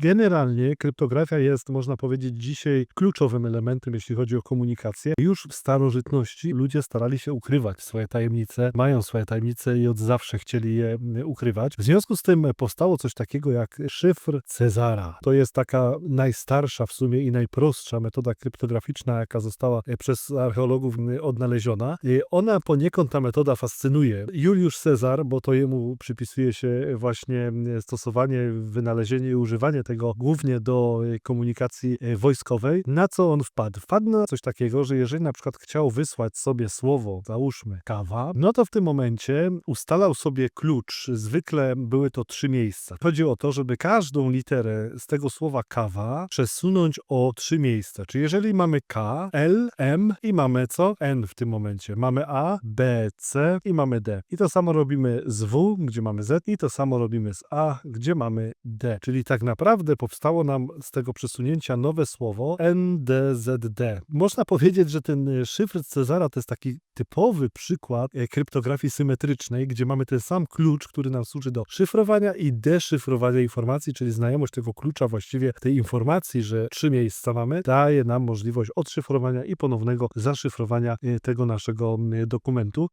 Generalnie kryptografia jest, można powiedzieć, dzisiaj kluczowym elementem, jeśli chodzi o komunikację. Już w starożytności ludzie starali się ukrywać swoje tajemnice, mają swoje tajemnice i od zawsze chcieli je ukrywać. W związku z tym powstało coś takiego jak szyfr Cezara. To jest taka najstarsza w sumie i najprostsza metoda kryptograficzna, jaka została e, przez archeologów odnaleziona. E, Ona poniekąd, ta metoda fascynuje. Juliusz Cezar, bo to jemu przypisuje się właśnie stosowanie, wynalezienie i używanie tego głównie do e, komunikacji e, wojskowej. Na co on wpadł? Wpadł na coś takiego, że jeżeli na przykład chciał wysłać sobie słowo, załóżmy kawa, no to w tym momencie ustalał sobie klucz. Zwykle były to trzy miejsca. Chodzi o to, żeby każdą literę z tego słowa kawa przesunąć o trzy miejsca. Czyli jeżeli mamy K, L, M i mamy co? N w tym momencie. Mamy A, B, C i mamy D. I to samo robimy z W, gdzie mamy Z i to samo robimy z A, gdzie mamy D. Czyli tak naprawdę powstało nam z tego przesunięcia nowe słowo NDZD. Można powiedzieć, że ten e, szyfr Cezara to jest taki typowy przykład e, kryptografii symetrycznej, gdzie mamy ten sam klucz, który nam służy do szyfrowania i deszyfrowania informacji, czyli znajomość tego klucza, właściwie tej informacji, że trzy miejsca mamy, daje nam możliwość odszyfrowania i ponownego zaszyfrowania e, tego naszego dokumentu.